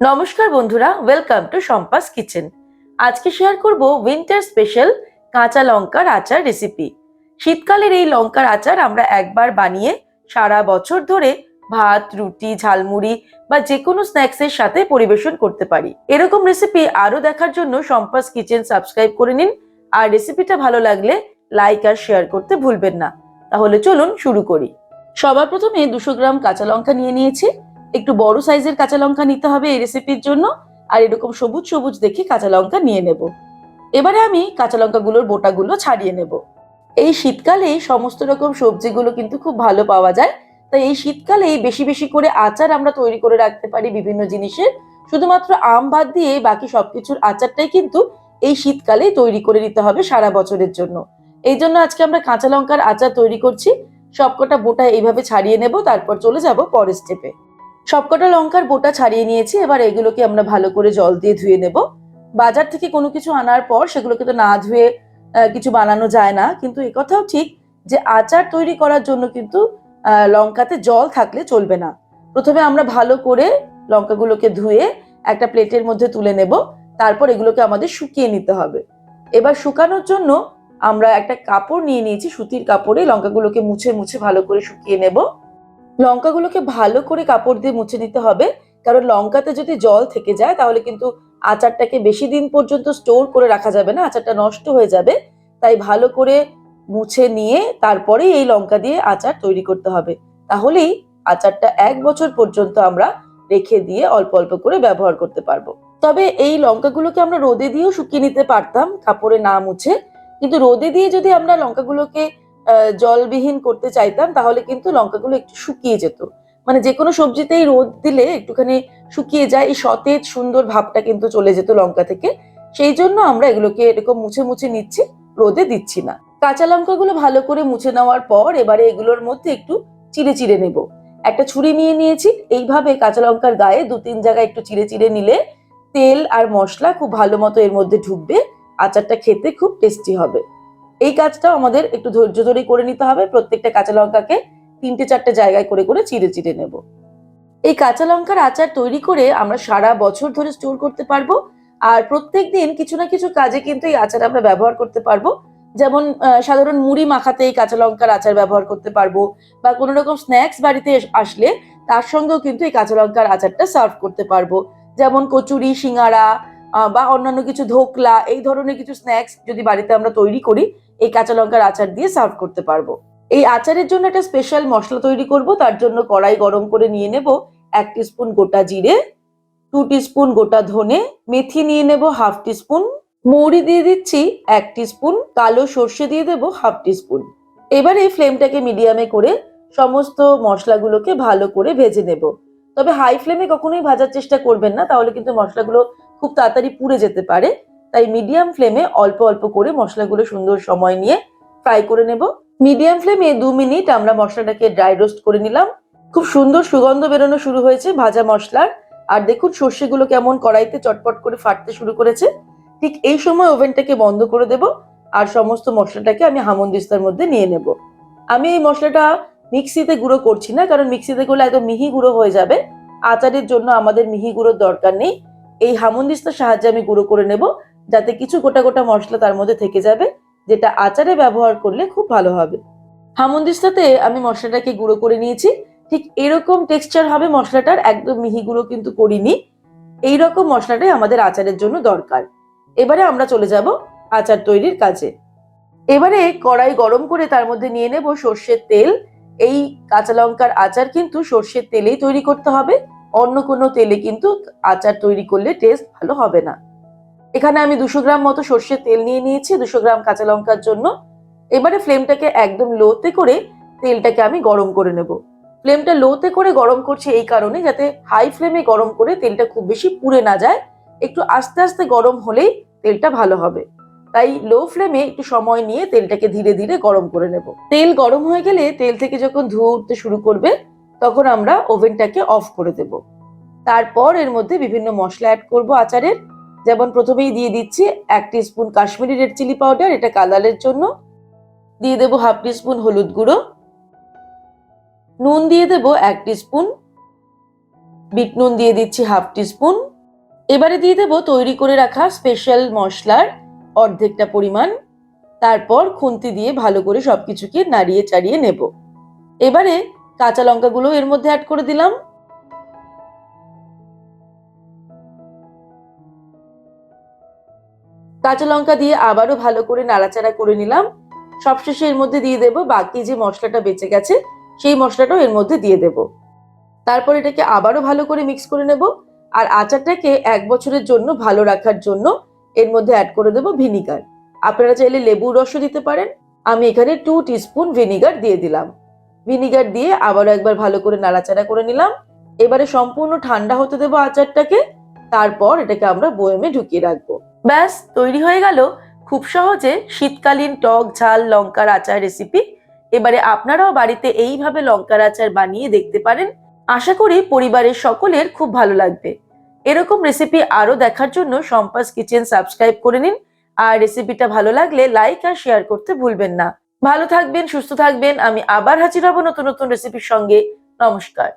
নমস্কার বন্ধুরা welcome to সম্পাস কিচেন আজকে শেয়ার করব উইন্টার স্পেশাল কাঁচা লঙ্কার আচার রেসিপি শীতকালের এই লঙ্কার আচার আমরা একবার বানিয়ে সারা বছর ধরে ভাত, রুটি, ঝালমুড়ি বা যে কোনো স্ন্যাক্সের সাথে পরিবেশন করতে পারি। এরকম রেসিপি আরও দেখার জন্য সম্পাস কিচেন সাবস্ক্রাইব করে নিন। আর রেসিপিটা ভালো লাগলে লাইক আর শেয়ার করতে ভুলবেন না। তাহলে চলুন শুরু করি। সবার প্রথমে দুশো গ্রাম কাঁচা লঙ্কা নিয়ে নিয়েছি। একটু বড় সাইজের কাঁচা লঙ্কা নিতে হবে এই রেসিপির জন্য, আর এরকম সবুজ সবুজ দেখে কাঁচা লঙ্কা নিয়ে নেব। এবারে আমি কাঁচা লঙ্কাগুলোর বোটাগুলো ছাড়িয়ে নেব। এই শীতকালে সমস্ত রকম সবজিগুলো কিন্তু খুব ভালো পাওয়া যায়, তাই এই শীতকালে বেশি বেশি করে আচার আমরা তৈরি করে রাখতে পারি বিভিন্ন জিনিসের। শুধুমাত্র আম ভাত দিয়ে বাকি সবকিছুর আচারটাই কিন্তু এই শীতকালে তৈরি করে নিতে হবে সারা বছরের জন্য। এই জন্য আজকে আমরা কাঁচা লঙ্কার আচার তৈরি করছি। সবকটা বোটা এইভাবে ছাড়িয়ে নেব, তারপর চলে যাব পরের স্টেপে সবকটা লঙ্কার বোটা ছাড়িয়ে নিয়েছি, এবার এগুলোকে আমরা ভালো করে জল দিয়ে ধুয়ে নেব। বাজার থেকে কোনো কিছু আনার পর সেগুলোকে তো না ধুয়ে কিছু বানানো যায় না। কিন্তু কথাও ঠিক যে আচার তৈরি করার জন্য কিন্তু লঙ্কাতে জল থাকলে চলবে না। প্রথমে আমরা ভালো করে লঙ্কাগুলোকে ধুয়ে একটা প্লেটের মধ্যে তুলে নেব। তারপর এগুলোকে আমাদের শুকিয়ে নিতে হবে। এবার শুকানোর জন্য আমরা একটা কাপড় নিয়ে নিয়েছি, সুতির কাপড়ে। লঙ্কাগুলোকে মুছে মুছে ভালো করে শুকিয়ে নেব। লঙ্কাগুলোকে ভালো করে কাপড় দিয়ে মুছে নিতে হবে। কারণ লঙ্কাতে যদি জল থেকে যায়, তাহলে কিন্তু আচারটাকে বেশি দিন পর্যন্ত স্টোর করে রাখা যাবে না, আচারটা নষ্ট হয়ে যাবে। তাই ভালো করে মুছে নিয়ে তারপরে এই লঙ্কা দিয়ে আচার তৈরি করতে হবে। তাহলেই আচারটা এক বছর পর্যন্ত আমরা রেখে দিয়ে অল্প অল্প করে ব্যবহার করতে পারব। তবে এই লঙ্কাগুলোকে আমরা রোদে দিয়েও শুকিয়ে নিতে পারতাম, কাপড়ে না মুছে। কিন্তু রোদে দিয়ে যদি আমরা লঙ্কাগুলোকে জলবিহীন করতে চাইতাম, তাহলে কিন্তু লঙ্কাগুলো একটু শুকিয়ে যেত। মানে যে কোনো সবজিতেই রোদ দিলে একটুখানি শুকিয়ে যায়, এই সতেজ, সুন্দর ভাবটা কিন্তু চলে যেত লঙ্কা থেকে। সেই জন্য আমরা এগুলোকে এরকম মুছে মুছে নিচ্ছি, রোদে দিচ্ছি না। কাঁচা লঙ্কাগুলো ভালো করে মুছে নেওয়ার পর এবারে এগুলোর মধ্যে একটু চিড়ে চিড়ে নেব। একটা ছুরি নিয়ে নিয়েছি, এইভাবে কাঁচা লঙ্কার গায়ে দু তিন জায়গায় একটু চিড়ে চিড়ে নিলে তেল আর মশলা খুব ভালো মতো এর মধ্যে ঢুকবে, আচারটা খেতে খুব টেস্টি হবে। এই কাজটাও আমাদের একটু ধৈর্য ধরেই করে নিতে হবে। প্রত্যেকটা কাঁচা লঙ্কাকে তিনটে চারটে জায়গায় করে করে চিড়ে চিড়ে নেব। এই কাঁচা লঙ্কার আচার তৈরি করে আমরা সারা বছর ধরে স্টোর করতে পারব আর প্রত্যেক দিন কিছু না কিছু কাজে কিন্তু এই আচার আমরা ব্যবহার করতে পারব। যেমন সাধারণ মুড়ি মাখাতে এই কাঁচা লঙ্কার আচার ব্যবহার করতে পারব বা কোনো রকম স্ন্যাক্স বাড়িতে আসলে তার সঙ্গেও কিন্তু এই কাঁচা লঙ্কার আচারটা সার্ভ করতে পারব। যেমন কচুরি, সিঙ্গারা বা অন্যান্য কিছু ধোকলা, এই ধরনের কিছু স্ন্যাক্স যদি বাড়িতে আমরা তৈরি করি এই কাঁচা লঙ্কার আচার দিয়ে সার্ভ করতে পারব। এই আচারের জন্য একটা স্পেশাল মশলা তৈরি করব, তার জন্য কড়াই গরম করে নিয়ে নেব এক স্পুন গোটা জিরে টু স্পুন গোটা ধনে, মেথি নিয়ে নেব হাফ স্পুন মৌরি দিয়ে দিচ্ছি এক স্পুন কালো সর্ষে দিয়ে দেব হাফ স্পুন এবার এই ফ্লেমটাকে মিডিয়ামে করে সমস্ত মশলাগুলোকে ভালো করে ভেজে নেব। তবে হাই ফ্লেমে কখনোই ভাজার চেষ্টা করবেন না, তাহলে কিন্তু মশলাগুলো খুব তাড়াতাড়ি পুড়ে যেতে পারে। তাই মিডিয়াম ফ্লেমে অল্প অল্প করে মশলাগুলো সুন্দর সময় নিয়ে ফ্রাই করে নেব। মিডিয়াম ফ্লেমে দু মিনিট আমরা মশলাটাকে ড্রাই রোস্ট করে নিলাম। খুব সুন্দর সুগন্ধ বেরোনো শুরু হয়েছে ভাজা মশলার। আর দেখুন সর্ষেগুলো কেমন কড়াইতে চটপট করে ফাটতে শুরু করেছে। ঠিক এই সময় ওভেনটাকে বন্ধ করে দেব আর সমস্ত মশলাটাকে আমি হামনদিস্তার মধ্যে নিয়ে নেব। আমি এই মশলাটা মিক্সিতে গুঁড়ো করছি না, কারণ মিক্সিতে করলে একদম মিহি গুঁড়ো হয়ে যাবে। আচারের জন্য আমাদের মিহি গুঁড়োর দরকার নেই। এই হামনদিস্তার সাহায্যে আমি গুঁড়ো করে নেব। যাতে কিছু গোটা গোটা মশলা তার মধ্যে থেকে যাবে, যেটা আচারে ব্যবহার করলে খুব ভালো হবে। হামনদিস্তাতে আমি মশলাটাকে গুঁড়ো করে নিয়েছি। ঠিক এরকম টেক্সচার হবে মশলাটার, একদম মিহি গুঁড়ো কিন্তু করিনি। এইরকম মশলাটাই আমাদের আচারের জন্য দরকার। এবারে আমরা চলে যাব আচার তৈরির কাজে। এবারে কড়াই গরম করে তার মধ্যে নিয়ে নেব সর্ষের তেল। এই কাঁচা লঙ্কার আচার কিন্তু সর্ষের তেলেই তৈরি করতে হবে। অন্য কোনো তেলে কিন্তু আচার তৈরি করলে টেস্ট ভালো হবে না। এখানে আমি দুশো গ্রাম মতো সর্ষের তেল নিয়ে নিয়েছি, দুশো গ্রাম কাঁচা লঙ্কার জন্য। এবারে ফ্লেমটাকে একদম লোতে করে তেলটাকে আমি গরম করে নেব। ফ্লেমটা লোতে করে গরম করছি এই কারণে যাতে হাই ফ্লেমে গরম করে তেলটা খুব বেশি পুড়ে না যায়। একটু আস্তে আস্তে গরম হলেই তেলটা ভালো হবে। তাই লো ফ্লেমে একটু সময় নিয়ে তেলটাকে ধীরে ধীরে গরম করে নেব। তেল গরম হয়ে গেলে তেল থেকে যখন ধুয়ে উঠতে শুরু করবে, তখন আমরা ওভেনটাকে অফ করে দেব। তারপর এর মধ্যে বিভিন্ন মশলা অ্যাড করব আচারের। যেমন প্রথমেই দিয়ে দিচ্ছি এক spoon Kashmiri red chilli powder এটা কালারের জন্য। দিয়ে দেবো হাফ স্পুন হলুদ গুঁড়ো। নুন দিয়ে দেবো এক স্পুন বিট নুন দিয়ে দিচ্ছি হাফ স্পুন এবারে দিয়ে দেবো তৈরি করে রাখা স্পেশাল মশলার অর্ধেকটা পরিমাণ। তারপর খুন্তি দিয়ে ভালো করে সবকিছুকে নাড়িয়ে চাড়িয়ে নেব। এবারে কাঁচা লঙ্কাগুলো এর মধ্যে অ্যাড করে দিলাম। কাঁচা লঙ্কা দিয়ে আবারও ভালো করে নাড়াচাড়া করে নিলাম। সবশেষে এর মধ্যে দিয়ে দেব বাকি যে মশলাটা বেঁচে গেছে, সেই মশলাটাও এর মধ্যে দিয়ে দেব। তারপর এটাকে আবারও ভালো করে মিক্স করে নেব আর আচারটাকে এক বছরের জন্য ভালো রাখার জন্য এর মধ্যে অ্যাড করে দেব ভিনিগার আপনারা চাইলে লেবুর রসও দিতে পারেন। আমি এখানে টু টিস্পুন ভিনিগার দিয়ে দিলাম। ভিনিগার দিয়ে আবারও একবার ভালো করে নাড়াচাড়া করে নিলাম। এবারে সম্পূর্ণ ঠান্ডা হতে দেবো আচারটাকে। তারপর এটাকে আমরা বয়েমে ঢুকিয়ে রাখব। ব্যাস, তৈরি হয়ে গেল খুব সহজে শীতকালীন টক ঝাল লঙ্কার আচার রেসিপি এবারে আপনারাও বাড়িতে এইভাবে লঙ্কার আচার বানিয়ে দেখতে পারেন। আশা করি পরিবারের সকলের খুব ভালো লাগবে। এরকম রেসিপি আরও দেখার জন্য সম্পাস কিচেন সাবস্ক্রাইব করে নিন। আর রেসিপিটা ভালো লাগলে লাইক আর শেয়ার করতে ভুলবেন না। ভালো থাকবেন, সুস্থ থাকবেন। আমি আবার হাজির হব নতুন নতুন রেসিপির সঙ্গে। নমস্কার।